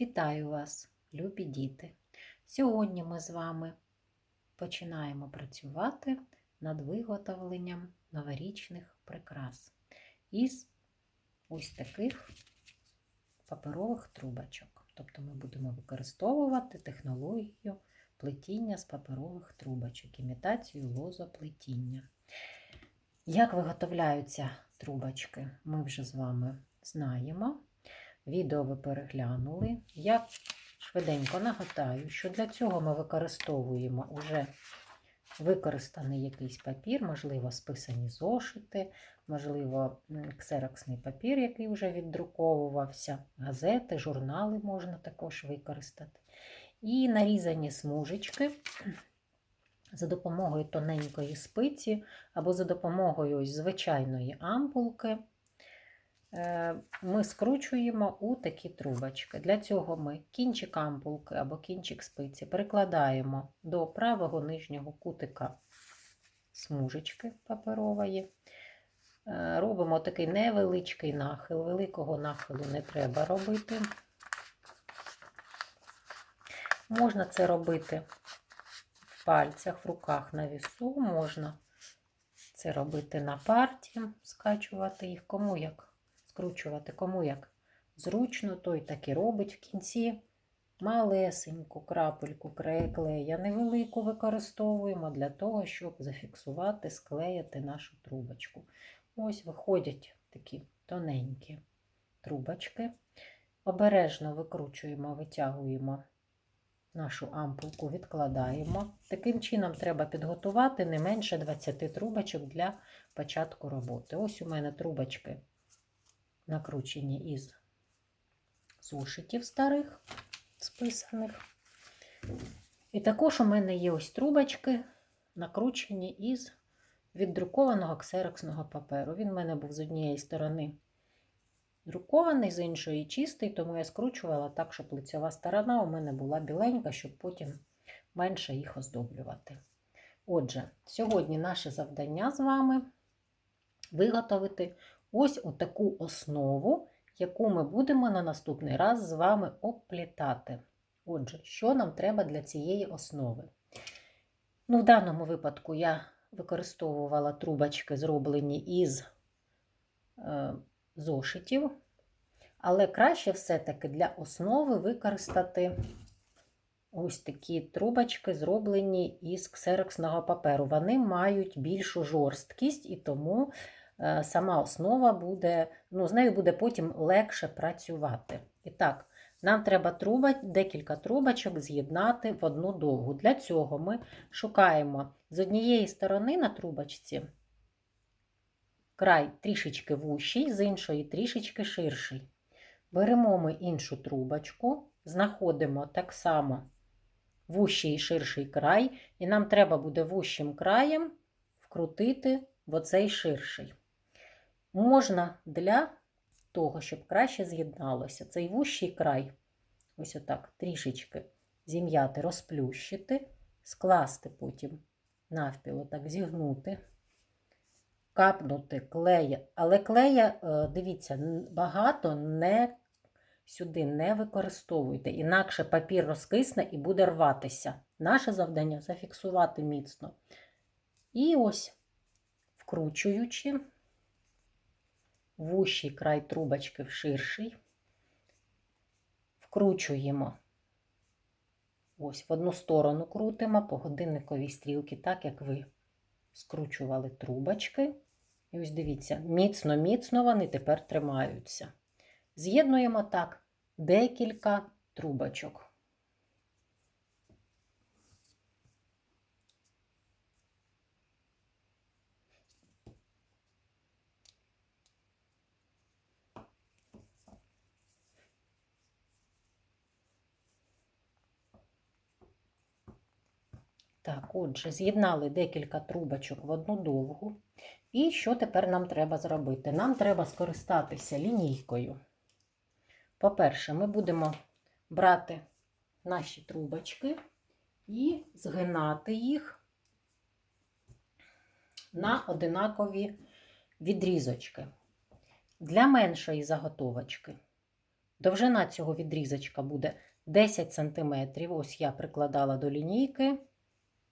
Вітаю вас, любі діти! Сьогодні ми з вами починаємо працювати над виготовленням новорічних прикрас із ось таких паперових трубочок. Тобто ми будемо використовувати технологію плетіння з паперових трубочок, імітацію лозоплетіння. Як виготовляються трубочки, ми вже з вами знаємо. Відео ви переглянули. Я швиденько нагадаю, що для цього ми використовуємо уже використаний якийсь папір, можливо, списані зошити, можливо, ксероксний папір, який вже віддруковувався, газети, журнали можна також використати. І нарізані смужечки за допомогою тоненької спиці або за допомогою звичайної ампулки ми скручуємо у такі трубочки. Для цього ми кінчик ампулки або кінчик спиці прикладаємо до правого нижнього кутика смужечки паперової. Робимо такий невеличкий нахил, великого нахилу не треба робити. Можна це робити в пальцях, в руках на вісу, можна це робити на парті, скачувати їх, кому як скручувати, кому як зручно, той так і робить в кінці. Малесеньку крапельку клея невелику використовуємо для того, щоб зафіксувати, склеїти нашу трубочку. Ось виходять такі тоненькі трубочки. Обережно викручуємо, витягуємо нашу ампулку, відкладаємо. Таким чином, треба підготувати не менше 20 трубочок для початку роботи. Ось у мене трубочки накручені із зошитів старих, списаних. І також у мене є ось трубочки, накручені із віддрукованого ксероксного паперу. Він в мене був з однієї сторони друкований, з іншої чистий, тому я скручувала так, щоб лицьова сторона у мене була біленька, щоб потім менше їх оздоблювати. Отже, сьогодні наше завдання з вами виготовити ось отаку основу, яку ми будемо на наступний раз з вами оплітати. Отже, що нам треба для цієї основи? Ну, В даному випадку я використовувала трубочки, зроблені із е, зошитів, але краще все-таки для основи використати ось такі трубочки, зроблені із ксероксного паперу. Вони мають більшу жорсткість і тому сама основа буде, ну, з нею буде потім легше працювати. І так, нам треба труба, декілька трубочок з'єднати в одну довгу. Для цього ми шукаємо з однієї сторони на трубочці край трішечки вущий, з іншої трішечки ширший. Беремо ми іншу трубочку, знаходимо так само вущий і ширший край, і нам треба буде вущим краєм вкрутити в оцей ширший можна для того, щоб краще з'єдналося цей вущий край, ось отак трішечки зім'яти, розплющити, скласти потім навпіл, так зігнути, капнути клея. Але клея, е, дивіться, багато не сюди не використовуйте, інакше папір розкисне і буде рватися. Наше завдання зафіксувати міцно. І ось, вкручуючи вущий край трубочки в ширший, вкручуємо ось в одну сторону крутимо по годинниковій стрілці, так як ви скручували трубочки. І ось дивіться, міцно-міцно вони тепер тримаються. З'єднуємо так декілька трубочок. Так, отже, з'єднали декілька трубочок в одну довгу. І що тепер нам треба зробити? Нам треба скористатися лінійкою. По-перше, ми будемо брати наші трубочки і згинати їх на одинакові відрізочки. Для меншої заготовочки Довжина цього відрізочка буде 10 см. Ось я прикладала до лінійки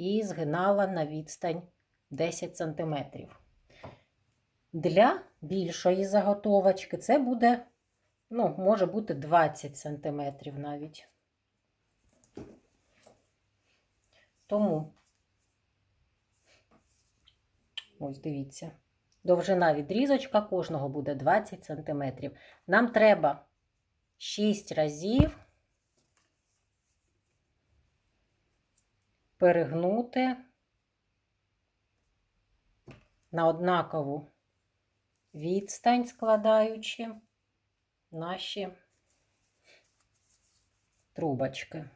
і згинала на відстань 10 см. Для більшої заготовочки це буде, ну, може бути 20 см навіть. Тому, ось дивіться, довжина відрізочка кожного буде 20 см. Нам треба 6 разів перегнути на однакову відстань, складаючи наші трубочки.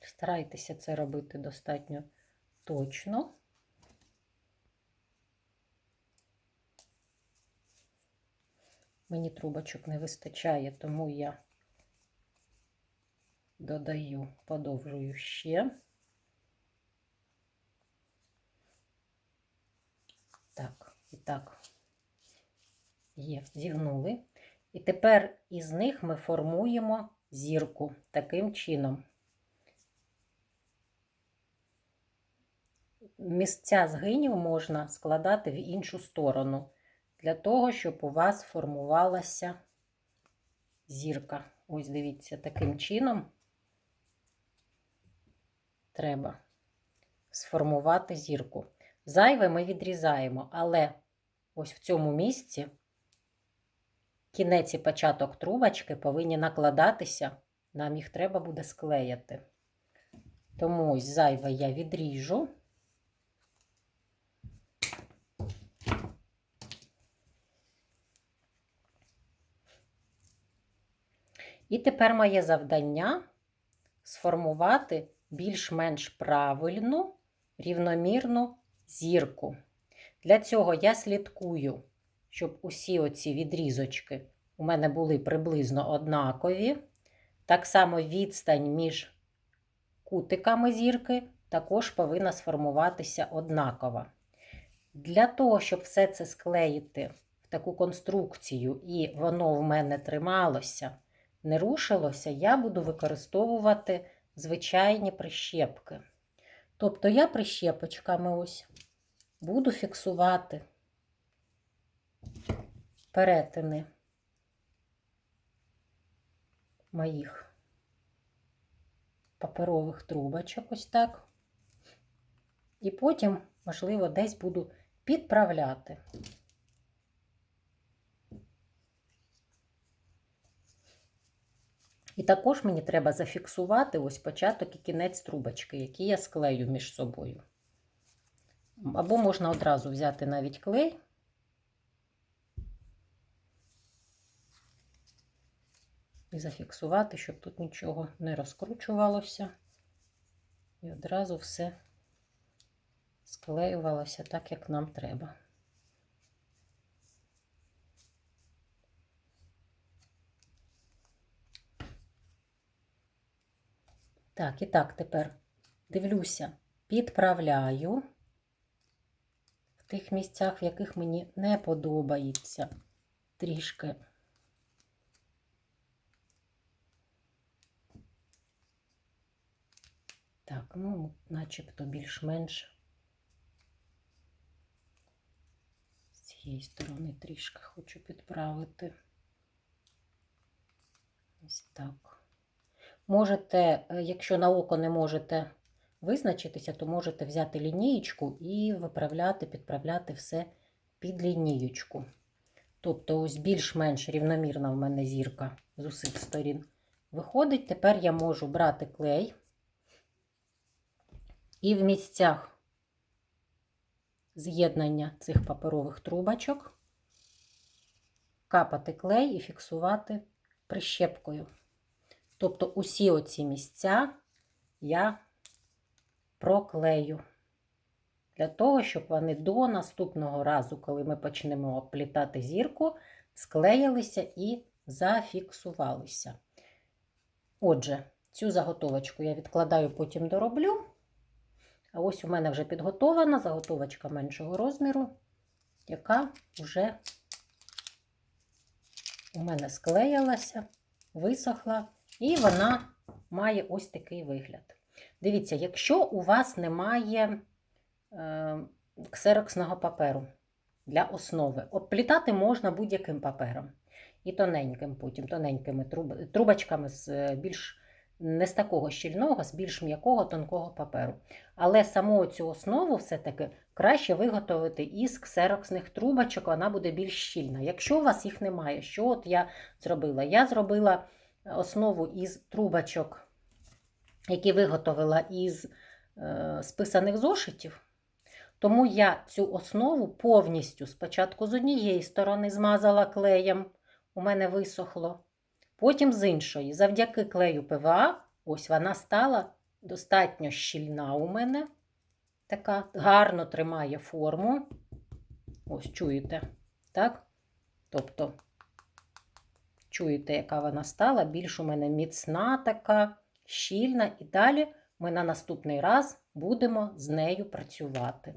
Старайтеся це робити достатньо точно. Мені трубочок не вистачає, тому я додаю, подовжую ще. Так, і так, є, зігнули. І тепер із них ми формуємо зірку таким чином. Місця згинів можна складати в іншу сторону, для того, щоб у вас формувалася зірка. Ось дивіться, таким чином треба сформувати зірку. Зайве ми відрізаємо, але ось в цьому місці кінець і початок трубочки повинні накладатися, нам їх треба буде склеїти. Тому ось зайве я відріжу. І тепер моє завдання сформувати більш-менш правильну, рівномірну зірку. Для цього я слідкую, щоб усі оці відрізочки у мене були приблизно однакові. Так само відстань між кутиками зірки також повинна сформуватися однакова. Для того, щоб все це склеїти в таку конструкцію, і воно в мене трималося, не рушилося, я буду використовувати звичайні прищепки. Тобто я прищепочками ось буду фіксувати перетини моїх паперових трубочок, ось так. І потім, можливо, десь буду підправляти. І також мені треба зафіксувати ось початок і кінець трубочки, які я склею між собою. Або можна одразу взяти навіть клей. І зафіксувати, щоб тут нічого не розкручувалося. І одразу все склеювалося так, як нам треба. Так, і так, тепер дивлюся, підправляю в тих місцях, в яких мені не подобається трішки. Так, ну, начебто більш-менш з цієї сторони трішки хочу підправити. Ось так. Можете, е, якщо на око не можете визначитися, то можете взяти лінієчку і виправляти, підправляти все під лінієчку. Тобто, ось більш-менш рівномірна в мене зірка з усіх сторін виходить. Тепер я можу брати клей і в місцях з'єднання цих паперових трубочок капати клей і фіксувати прищепкою. Тобто усі оці місця я проклею. Для того, щоб вони до наступного разу, коли ми почнемо оплітати зірку, склеїлися і зафіксувалися. Отже, цю заготовочку я відкладаю, потім дороблю. А ось у мене вже підготована заготовочка меншого розміру, яка вже у мене склеїлася, висохла, і вона має ось такий вигляд. Дивіться, якщо у вас немає е, ксероксного паперу для основи, обплітати можна будь-яким папером. І тоненьким потім, тоненькими труб- трубочками з е, більш не з такого щільного, з більш м'якого тонкого паперу. Але саму цю основу все-таки краще виготовити із ксероксних трубочок, вона буде більш щільна. Якщо у вас їх немає, що от я зробила? Я зробила основу із трубочок, які виготовила із е, списаних зошитів. Тому я цю основу повністю спочатку з однієї сторони змазала клеєм, у мене висохло. Потім з іншої. Завдяки клею ПВА, ось вона стала достатньо щільна у мене. Така гарно тримає форму. Ось чуєте, так? Тобто, чуєте, яка вона стала, більш у мене міцна така, щільна. І далі ми на наступний раз будемо з нею працювати.